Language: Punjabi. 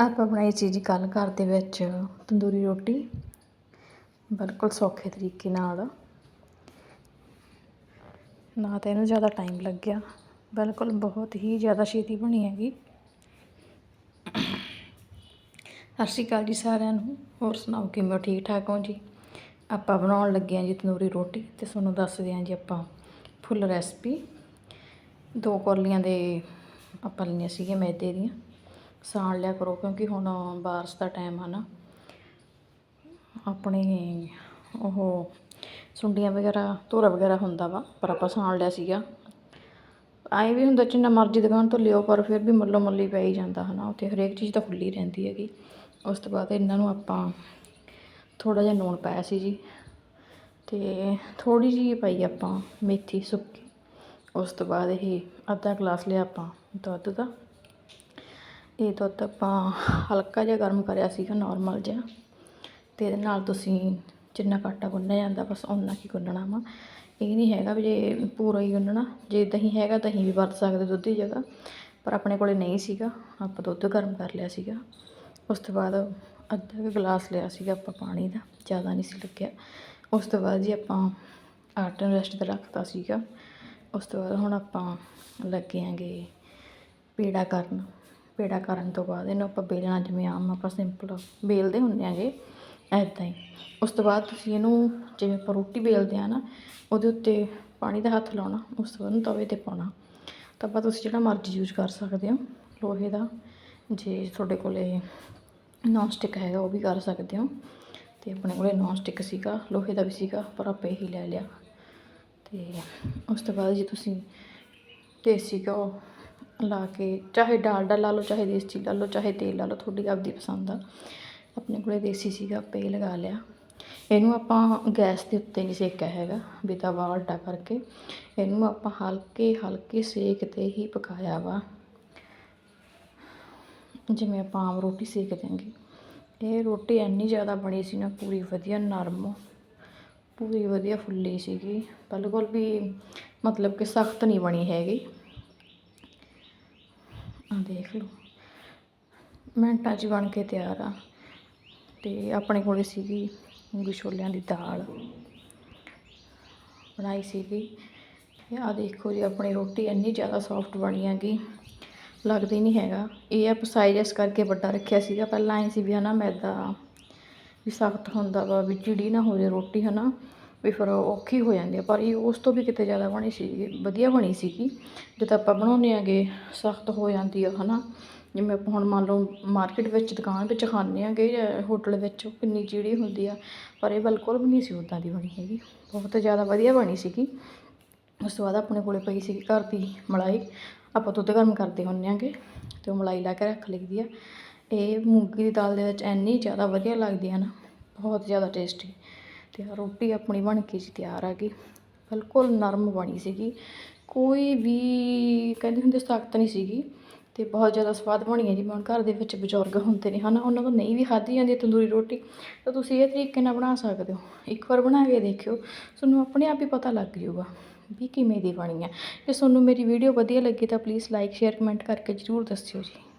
ਆਪਾਂ ਬਣਾਈ ਸੀ ਜੀ ਕੱਲ੍ਹ ਘਰ ਦੇ ਵਿੱਚ ਤੰਦੂਰੀ ਰੋਟੀ। ਬਿਲਕੁਲ ਸੌਖੇ ਤਰੀਕੇ ਨਾਲ। ਨਾ ਤਾਂ ਇਹਨੂੰ ਜ਼ਿਆਦਾ ਟਾਈਮ ਲੱਗਿਆ ਬਿਲਕੁਲ ਬਹੁਤ ਹੀ ਜ਼ਿਆਦਾ ਛੇਤੀ ਬਣੀ ਹੈਗੀ। ਸਤਿ ਸ਼੍ਰੀ ਅਕਾਲ ਜੀ ਸਾਰਿਆਂ ਨੂੰ। ਹੋਰ ਸੁਣਾਓ, ਕਿਵੇਂ ਠੀਕ ਠਾਕ ਹੋ ਜੀ? ਆਪਾਂ ਬਣਾਉਣ ਲੱਗੇ ਹਾਂ ਜੀ ਤੰਦੂਰੀ ਰੋਟੀ ਤੇ ਤੁਹਾਨੂੰ ਦੱਸਦੇ ਹਾਂ ਜੀ ਆਪਾਂ ਫੁੱਲ ਰੈਸਪੀ ਦੋ ਕੌਲੀਆਂ ਦੇ ਆਪਾਂ ਲਈਆਂ ਸੀਗੀਆਂ ਮੈਦੇ ਦੀਆਂ। ਸਾਣ ਲਿਆ ਕਰੋ, ਕਿਉਂਕਿ ਹੁਣ ਬਾਰਿਸ਼ ਦਾ ਟਾਈਮ ਆ ਨਾ। ਆਪਣੇ ਉਹ ਸੁੰਡੀਆਂ ਵਗੈਰਾ, ਧੂਰਾ ਵਗੈਰਾ ਹੁੰਦਾ ਵਾ, ਪਰ ਆਪਾਂ ਸਾਣ ਲਿਆ ਸੀਗਾ। ਐਂ ਵੀ ਹੁੰਦਾ ਜਿੰਨਾ ਮਰਜ਼ੀ ਦੁਕਾਨ ਤੋਂ ਲਿਓ, ਪਰ ਫਿਰ ਵੀ ਮੱਲੋ ਮੱਲੀ ਪੈ ਹੀ ਜਾਂਦਾ ਹੈ ਨਾ ਉੱਥੇ ਹਰੇਕ ਚੀਜ਼ ਤਾਂ ਖੁੱਲੀ ਰਹਿੰਦੀ ਹੈਗੀ। ਉਸ ਤੋਂ ਬਾਅਦ ਇਹਨਾਂ ਨੂੰ ਆਪਾਂ ਥੋੜ੍ਹਾ ਜਿਹਾ ਲੂਣ ਪਾਇਆ ਸੀ ਜੀ। ਅਤੇ ਥੋੜ੍ਹੀ ਜਿਹੀ ਪਾਈ ਆਪਾਂ ਮੇਥੀ ਸੁੱਕੀ। ਉਸ ਤੋਂ ਬਾਅਦ ਇਹ ਅੱਧਾ ਗਲਾਸ ਲਿਆ ਆਪਾਂ ਦੁੱਧ ਦਾ। ਇਹ ਦੁੱਧ ਆਪਾਂ ਹਲਕਾ ਜਿਹਾ ਗਰਮ ਕਰਿਆ ਸੀਗਾ ਨਾਰਮਲ ਜਿਹਾ। ਅਤੇ ਇਹਦੇ ਨਾਲ ਤੁਸੀਂ ਜਿੰਨਾ ਕੁ ਆਟਾ ਗੁੰਨਿਆ ਜਾਂਦਾ, ਬਸ ਓਨਾ ਹੀ ਗੁੰਨਣਾ ਵਾ। ਇਹ ਨਹੀਂ ਹੈਗਾ ਵੀ ਜੇ ਪੂਰਾ ਹੀ ਗੁੰਨਣਾ। ਜੇ ਦਹੀਂ ਹੈਗਾ, ਦਹੀਂ ਵੀ ਵਰਤ ਸਕਦੇ ਦੁੱਧ ਦੀ ਜਗ੍ਹਾ। ਪਰ ਆਪਣੇ ਕੋਲੇ ਨਹੀਂ ਸੀਗਾ। ਆਪਾਂ ਦੁੱਧ ਗਰਮ ਕਰ ਲਿਆ ਸੀਗਾ। ਉਸ ਤੋਂ ਬਾਅਦ ਅੱਧਾ ਕੁ ਗਲਾਸ ਲਿਆ ਸੀਗਾ ਆਪਾਂ ਪਾਣੀ ਦਾ, ਜ਼ਿਆਦਾ ਨਹੀਂ ਸੀ ਲੱਗਿਆ। ਉਸ ਤੋਂ ਬਾਅਦ ਜੀ ਆਪਾਂ ਆਟੇ ਨੂੰ ਰੈਸਟ 'ਤੇ ਰੱਖਤਾ ਸੀਗਾ। ਉਸ ਤੋਂ ਬਾਅਦ ਹੁਣ ਆਪਾਂ ਲੱਗੇ ਆਂਗੇ ਪੇੜਾ ਕਰਨ। ਪੇੜਾ ਕਰਨ ਤੋਂ ਬਾਅਦ ਇਹਨੂੰ ਆਪਾਂ ਬੇਲਣਾ ਜਿਵੇਂ ਆਮ ਆਪਾਂ ਸਿੰਪਲ ਬੇਲਦੇ ਹੁੰਦੇ ਆਂਗੇ ਐਦਾਂ ਹੀ। ਉਸ ਤੋਂ ਬਾਅਦ ਤੁਸੀਂ ਇਹਨੂੰ ਜਿਵੇਂ ਆਪਾਂ ਰੋਟੀ ਬੇਲਦੇ ਆ ਨਾ, ਉਹਦੇ ਉੱਤੇ ਪਾਣੀ ਦਾ ਹੱਥ ਲਾਉਣਾ, ਉਸ ਤੋਂ ਬਾਅਦ ਉਹਨੂੰ ਤਵੇ 'ਤੇ ਪਾਉਣਾ। ਤਾਂ ਆਪਾਂ ਤੁਸੀਂ ਜਿਹੜਾ ਮਰਜ਼ੀ ਯੂਜ਼ ਕਰ ਸਕਦੇ ਹੋ, ਲੋਹੇ ਦਾ, ਜੇ ਤੁਹਾਡੇ ਕੋਲੇ ਨੌਨ ਸਟਿਕ ਹੈਗਾ ਉਹ ਵੀ ਕਰ ਸਕਦੇ ਹੋ। ਅਤੇ ਆਪਣੇ ਕੋਲੇ ਨੌਨ ਸਟਿਕ ਸੀਗਾ, ਲੋਹੇ ਦਾ ਵੀ ਸੀਗਾ, ਪਰ ਆਪਾਂ ਇਹੀ ਲੈ ਲਿਆ। ਅਤੇ ਉਸ ਤੋਂ ਬਾਅਦ ਜੇ ਤੁਸੀਂ ਦੇਸੀ ਘਿਓ ਲਾ ਕੇ, ਚਾਹੇ ਡਾਲਡਾ ਲਾ ਲਓ, ਚਾਹੇ ਦੇਸੀ ਲਾ ਲਓ, ਚਾਹੇ ਤੇਲ ਲਾ ਲਓ, ਤੁਹਾਡੀ ਆਪਦੀ ਪਸੰਦ ਆ। ਆਪਣੇ ਕੋਲੇ ਦੇਸੀ ਸੀਗਾ, ਆਪਾਂ ਇਹ ਲਗਾ ਲਿਆ। ਇਹਨੂੰ ਆਪਾਂ ਗੈਸ ਦੇ ਉੱਤੇ ਨਹੀਂ ਸੇਕਿਆ ਹੈਗਾ ਵੀ ਤਵਾ ਉਲਟਾ ਕਰਕੇ। ਇਹਨੂੰ ਆਪਾਂ ਹਲਕੇ ਹਲਕੇ ਸੇਕ 'ਤੇ ਹੀ ਪਕਾਇਆ ਵਾ। ਜਿਵੇਂ ਆਪਾਂ ਆਮ ਰੋਟੀ ਸੇਕ ਦਿਆਂਗੇ। ਇਹ ਰੋਟੀ ਇੰਨੀ ਜ਼ਿਆਦਾ ਬਣੀ ਸੀ ਨਾ, ਪੂਰੀ ਵਧੀਆ ਨਰਮ, ਪੂਰੀ ਵਧੀਆ ਫੁੱਲੀ ਸੀਗੀ। ਬਿਲਕੁਲ ਵੀ ਮਤਲਬ ਕਿ ਸਖਤ ਨਹੀਂ ਬਣੀ ਹੈਗੀ। ਦੇਖ ਲਓ। ਮਿੰਟਾਂ 'ਚ ਬਣ ਕੇ ਤਿਆਰ ਆ ਅਤੇ ਆਪਣੇ ਕੋਲੇ ਸੀਗੀ ਮੂੰਗੀ ਛੋਲਿਆਂ ਦੀ ਦਾਲ। ਬਣਾਈ ਸੀਗੀ। ਆ ਦੇਖੋ ਜੀ, ਆਪਣੀ ਰੋਟੀ ਇੰਨੀ ਜ਼ਿਆਦਾ ਸੌਫਟ ਬਣੀ ਹੈਗੀ, ਲੱਗਦਾ ਹੀ ਨਹੀਂ ਹੈਗਾ। ਇਹ ਆਪ ਸਾਈਜ਼ ਇਸ ਕਰਕੇ ਵੱਡਾ ਰੱਖਿਆ ਸੀਗਾ। ਪਹਿਲਾਂ ਐਂ ਸੀ ਵੀ ਹਨਾ ਮੈਦਾ ਵੀ ਸਖਤ ਹੁੰਦਾ ਵਾ, ਵੀ ਚਿੜੀ ਨਾ ਹੋ ਜਾਏ ਰੋਟੀ ਹਨਾ। ਵੀ ਫਿਰ ਔਖੀ ਹੋ ਜਾਂਦੀ ਆ, ਪਰ ਇਹ ਉਸ ਤੋਂ ਵੀ ਕਿਤੇ ਜ਼ਿਆਦਾ ਬਣੀ ਸੀ, ਵਧੀਆ ਬਣੀ ਸੀਗੀ। ਜਦੋਂ ਆਪਾਂ ਬਣਾਉਂਦੇ ਆਂਗੇ, ਸਖਤ ਹੋ ਜਾਂਦੀ ਆ ਹੈ ਨਾ ਜਿਵੇਂ ਆਪਾਂ ਹੁਣ ਮੰਨ ਲਓ ਮਾਰਕੀਟ ਵਿੱਚ, ਦੁਕਾਨ ਵਿੱਚ ਖਾਂਦੇ ਆਂਗੇ ਜਾਂ ਹੋਟਲ ਵਿੱਚ ਕਿੰਨੀ ਚਿੜੀ ਹੁੰਦੀ ਆ, ਪਰ ਇਹ ਬਿਲਕੁਲ ਵੀ ਨਹੀਂ ਸੀ ਉੱਦਾਂ ਦੀ ਬਣੀ ਹੈਗੀ। ਬਹੁਤ ਜ਼ਿਆਦਾ ਵਧੀਆ ਬਣੀ ਸੀਗੀ। ਉਸ ਤੋਂ ਬਾਅਦ ਆਪਣੇ ਕੋਲੇ ਪਈ ਸੀਗੀ ਘਰ ਦੀ ਮਲਾਈ। ਆਪਾਂ ਦੁੱਧ ਗਰਮ ਕਰਦੇ ਹੁੰਦੇ ਆਂਗੇ ਅਤੇ ਉਹ ਮਲਾਈ ਲਾ ਕੇ ਰੱਖ ਲਈਦੀ ਆ। ਇਹ ਮੂੰਗੀ ਦੀ ਦਾਲ ਦੇ ਵਿੱਚ ਇੰਨੀ ਜ਼ਿਆਦਾ ਵਧੀਆ ਲੱਗਦੀ ਆ ਨਾ, ਬਹੁਤ ਜ਼ਿਆਦਾ ਟੇਸਟੀ ਅਤੇ ਆਹ ਰੋਟੀ ਆਪਣੀ ਬਣ ਕੇ ਜੀ ਤਿਆਰ ਆ ਗਈ। ਬਿਲਕੁਲ ਨਰਮ ਬਣੀ ਸੀਗੀ। ਕੋਈ ਵੀ ਕਹਿੰਦੇ ਹੁੰਦੇ ਸਖਤ ਨਹੀਂ ਸੀਗੀ ਅਤੇ ਬਹੁਤ ਜ਼ਿਆਦਾ ਸਵਾਦ ਬਣੀ ਹੈ ਜਿਵੇਂ ਹੁਣ ਘਰ ਦੇ ਵਿੱਚ ਬਜ਼ੁਰਗ ਹੁੰਦੇ ਨੇ ਹੈ ਨਾ ਉਹਨਾਂ ਤੋਂ ਨਹੀਂ ਵੀ ਖਾਧੀ ਜਾਂਦੀ ਤੰਦੂਰੀ ਰੋਟੀ, ਤਾਂ ਤੁਸੀਂ ਇਹ ਤਰੀਕੇ ਨਾਲ ਬਣਾ ਸਕਦੇ ਹੋ। ਇੱਕ ਵਾਰ ਬਣਾ ਕੇ ਦੇਖਿਓ, ਤੁਹਾਨੂੰ ਆਪਣੇ ਆਪ ਹੀ ਪਤਾ ਲੱਗ ਜਾਊਗਾ ਵੀ ਕਿਵੇਂ ਦੀ ਬਣੀ ਹੈ। ਜੇ ਤੁਹਾਨੂੰ ਮੇਰੀ ਵੀਡੀਓ ਵਧੀਆ ਲੱਗੀ ਤਾਂ ਪਲੀਜ਼ ਲਾਈਕ ਸ਼ੇਅਰ ਕਮੈਂਟ ਕਰਕੇ ਜ਼ਰੂਰ ਦੱਸਿਓ ਜੀ।